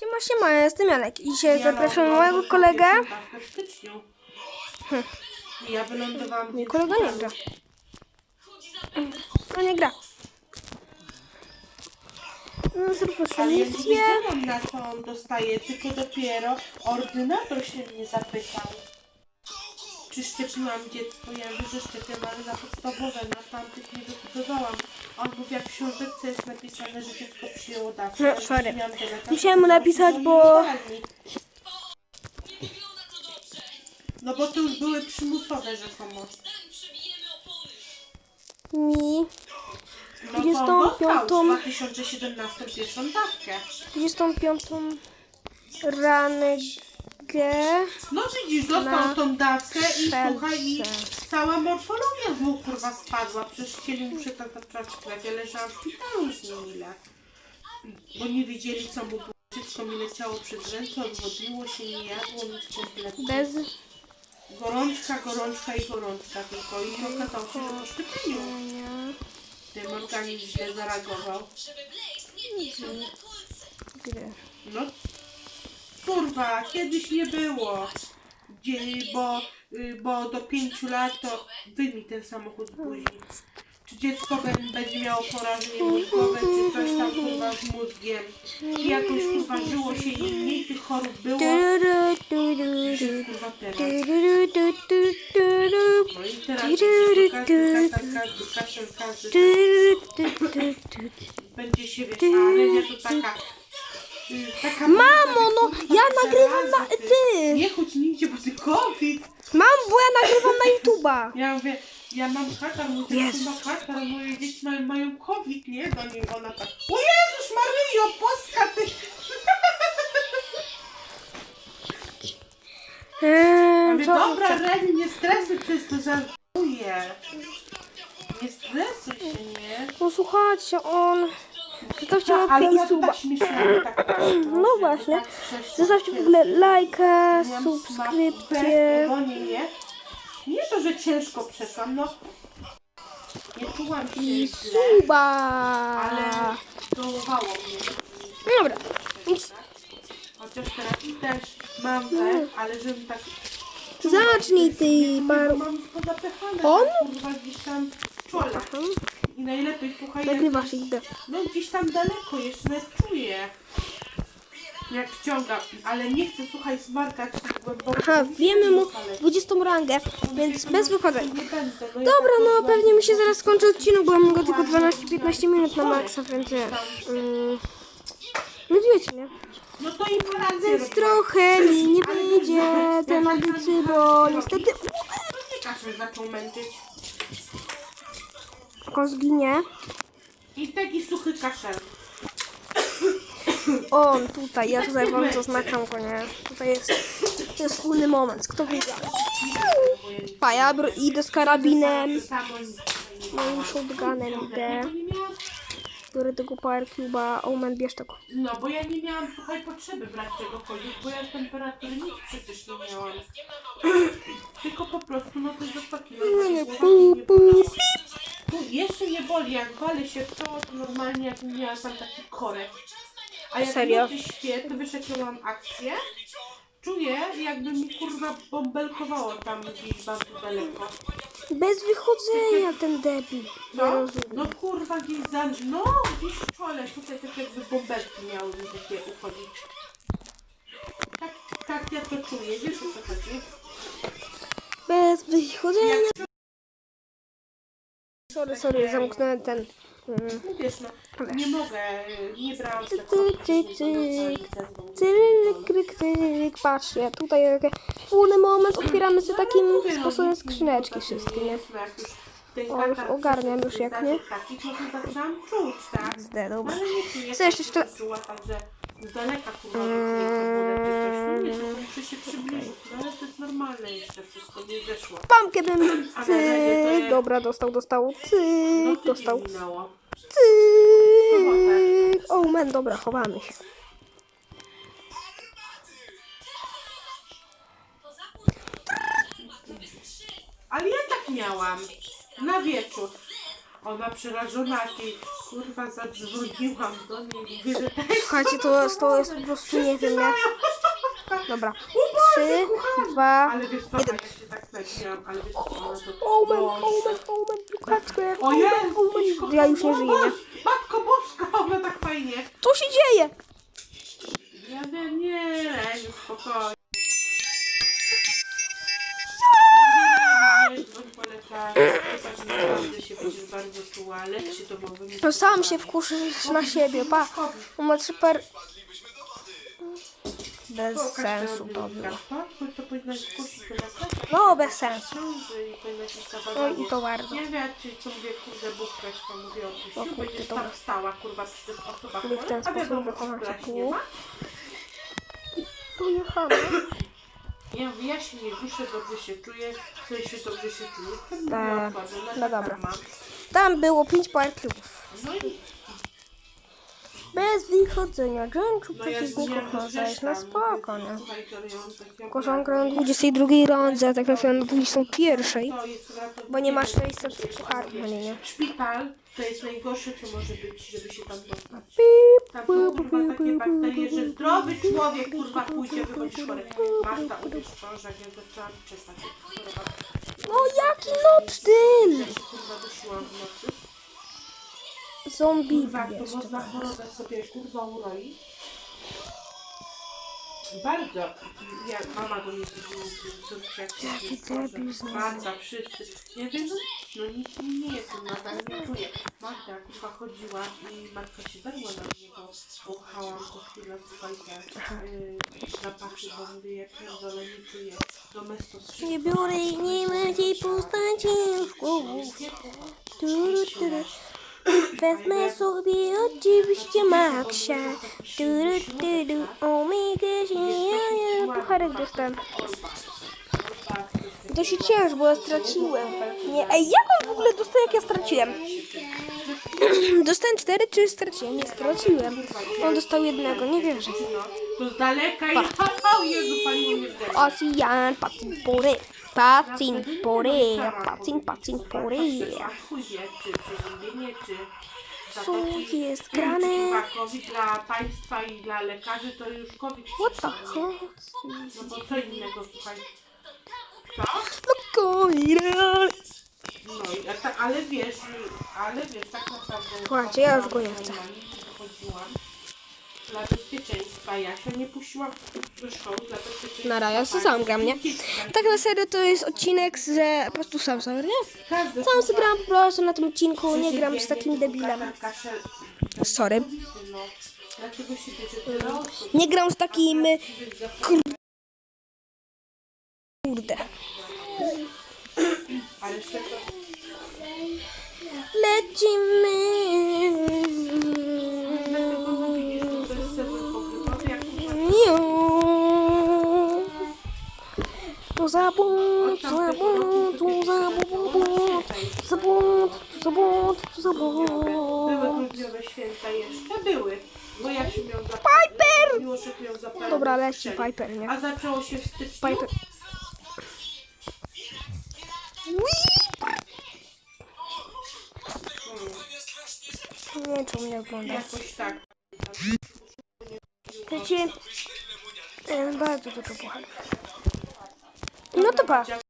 Siema, siema, ja jestem Janek i dzisiaj Ja zapraszam mam mojego kolegę. w styczniu. I Ja wylądowałam Mój kolega nie gra. No nie gra. No sobie Ale ja nie misję. wiedziałam na co on dostaje, tylko dopiero ordynator się mnie zapytał. Czy szczepiłam dziecko? Ja mówię, że szczepiam, ale na podstawowe, na tamtych nie wypróbowałam. On mówi, jak w książeczce jest napisane, że dziecko przyjęło dawkę. No, sorry. Musiałem mu napisać, to bo-. No bo to już były przymusowe rzekomo. Mi No to 25. dostał w 2017 pierwszą dawkę. 25 ranę No widzisz, dostał Na tą dawkę i szelce. słuchaj, i cała morfologia z mu kurwa spadła. Przecież chcieli mu przetataczać krew, ja leżałam w szpitalu z nim ile. Bo nie wiedzieli co mu było. Wszystko mi leciało przez ręce, odwodniło się, nie jadło nic kompletnie. bez Gorączka, gorączka i gorączka tylko. I okazało się, że po szczepieniu ten organizm źle zareagował. gry. No kurwa, kiedyś nie było. Gdzie, bo, y, bo do pięciu lat to wyjmij ten samochód z buzi. Czy dziecko bę- będzie miało porażenie mózgowe, czy coś tam kurwa z mózgiem. I jakoś kurwa żyło się i mniej tych chorób było. Jest kurwa teraz. No i teraz każdy, każdy, każdy, każdy, każdy du. będzie się wiesz, ale to taka... taka Mamo, no ja nagrywam na... Ty! Nie chodź nigdzie, bo ty COVID. Mam, bo ja nagrywam na YouTube'a. Ja mówię, ja mam katar, mówię, Jezus. chyba katar, moje dzieci mają, mają COVID, nie? Do niej ona tak, o Jezus Maryjo, Polska, ty... Eee, mówię, dobra, Reni, nie stresuj, przecież to żartuję. Nie stresuj się, nie? No słuchajcie, on... Zostawcie No, ale łapkę ja i to suba. tak śmiesznie, tak, tak, No właśnie. Zostawcie w ogóle lajka, subskrypcję. No nie, nie. To, że ciężko przeszłam, no. Nie czułam się I źle, suba. ale dołowało mnie. Dobra, więc Chociaż teraz też mam we, ale żebym tak... zacznij ty, paru... Mam pozapychane, On? tam, kurwa, gdzieś tam w czole. I najlepiej, słuchaj, jak, Nagrywasz ich do... no gdzieś tam daleko, jeszcze nawet czuję. Jak wciągam, ale nie chcę, słuchaj, smarkać tak głęboko. Aha, wbijemy mu Ale 20 rangę, więc bez wychodzenia. nie będę, no ja Dobra, tak no pewnie mi się zaraz skończy odcinek, bo ja mam go tylko 12-15 minut na maksa, więc. Mm, no wiecie, nie? No to i poradzę. Więc trochę mi nie wyjdzie ten audycy, bo niestety Nie kaszel zaczął męczyć. On zginie. I taki suchy kaszel. On tutaj, ja tutaj wam zaznaczam go, nie? Tutaj jest, to jest wspólny moment, kto wygra? Pa, ja idę z karabinem, moim shotgunem idę. Biorę tego Power Cube'a, Omen bierz tego. No, bo ja nie miałam, słuchaj, potrzeby brać czegokolwiek, bo ja temperatury nic przecież nie miałam. Tylko po prostu, no to zapakiłam. Pu, pu, Tu jeszcze nie boli, jak walę się w to, to normalnie jak miałam tam taki korek. A jak Serio? w nocy śpię, to wiesz jaką mam akcję? Czuję, jakby mi kurwa bąbelkowało tam gdzieś bardzo daleko. Bez wychodzenia ten debil. Rozumiem. No kurwa gdzieś za... No gdzieś w czole, tutaj tak jakby bąbelki miały mi takie uchodzić. Tak, tak ja to czuję, wiesz o co chodzi? Bez wychodzenia. Jak Sorry, sorry, zamknąłem ten. Mm. wiesz no, nie mogę, nie brałam ty, ty, Cyryk, kryk, cyryk, patrzcie, tutaj taki wspólny moment, otwieramy sobie takim sposobem skrzyneczki wszystkie, nie? O, już ogarniam już jak nie. Takich no to czuć, tak? Zde, No, dobra. ale nie czuję, Co jeszcze tak, jeszcze- czuła z daleka kurwa mm. nie, to muszę się przybliżyć, no ale to jest normalne jeszcze wszystko, nie zeszło. Pamkę bym, cyk, dobra, dostał, dostał, No cyk, tydzień dostał, minęło. cyk. O, men, dobra, chowamy się. Ale ja tak miałam. Na wieczór. Ona przerażona, jakiej Kurwa, zadzwoniłam do niej. Mówię, że tak. Słuchajcie, to jest, to jest po prostu, nie wiem, jak... Dobra. Trzy, dwa... Ale wiesz co, ja się tak nadziałam, ale wiesz co, ona to... Omen, omen, omen, Kacper, O omen, Jezu, omen. Ja już nie żyję, nie? Matko Boska, ona tak fajnie. Co się dzieje? Ja wiem, nie, Leniu, spokojnie. Że naprawdę się będziesz bardzo czuła. Lecz się domowymi To sam się wkurzyć na siebie, pa. Ma super... Bez sensu to było. No, bez sensu. No i to bardzo. Nie wiem, czy co mówię, kurde, bufkaś to mówię o O puściu, kurde, będziesz tam stała, kurwa, przy tych osobach a sposób wiadomo, nie ma. Tu jechamy. Nie duszę, dobrze się czuję, w sensie dobrze się Tak. No dobra. Tam było pięć parków. No i Bez wychodzenia. Dżęczu no ja przeciwników zajść na spoko, nie? Słuchaj, to ja mam takie Tylko, że on gra na 22 rundze, a tak naprawdę na 21. To jest ratownik. Bo nie ma 600 pucharów na linie. Szpital to jest najgorsze, co może być, żeby się tam dostać. Tam są kurwa takie bakterie, że zdrowy człowiek kurwa pójdzie, wychodzisz chory. Marta, uwierz że jak ja zaczęłam choroba. No jaki się kurwa dusiłam w nocy. Zombie Kurwa, to jeszcze. można choroba sobie kurwa uroi. Bardzo. Ja, mama do mnie Jaki debil znowu. Marta, wszyscy. Ja wiem, no, no nic mi nie jest, no nadal nie czuję. Marta, kurwa chodziła i matka się darła na mnie, bo uchałam co chwilę słuchajcie, yy, zapachy, bo mówię, jak pierdolę nie czuję. Domestos Nie biorę i nie ma tej postaci w. Turu, turu. Wezmę sobie oczywiście Maxia. Turu, turu. Omega się ja, ja. Pucharek dostałem. To się cieszę, bo ja straciłem. Nie, ej, jak on w ogóle dostał, jak ja straciłem? Dostałem cztery, czy straciłem? Nie, straciłem. On dostał jednego, nie wierzę. To z daleka i o Jezu, pani mnie zdechła. Ocean, pacin pory, pacin pory, pacin, pacin pory. Chuj wie, czy przeziębienie, czy Co jest grane? dla państwa i dla lekarzy to już COVID. What the? No bo co innego, słuchaj. Co? No kurde. No i a ta, ale wiesz, ale wiesz, tak naprawdę... Słuchajcie, ja już go nie chcę. Chodziłam dla bezpieczeństwa. Ja się nie puściłam do szkoły dla bezpieczeństwa. Nara, ja sobie sam gram, nie? Tak na serio to jest odcinek, że po prostu sam sobie, nie? Sam sobie gram po prostu na tym odcinku, nie gram z takim debilem. Sorry. no. Nie gram z takim, kurde. Lecimy. Tu za bunt, tu za bunt, tu za bunt, za bunt, tu za bunt, tu za Były święta jeszcze, były. Bo ja się miał zapalić. Piper! Zapalić. Dobra, leci Piper, nie? A zaczęło się w styczniu. Piper. Nie wiem, czy mnie ogląda. Jakoś tak. Chcecie... e, Bardzo dużo pucharów. No to pa.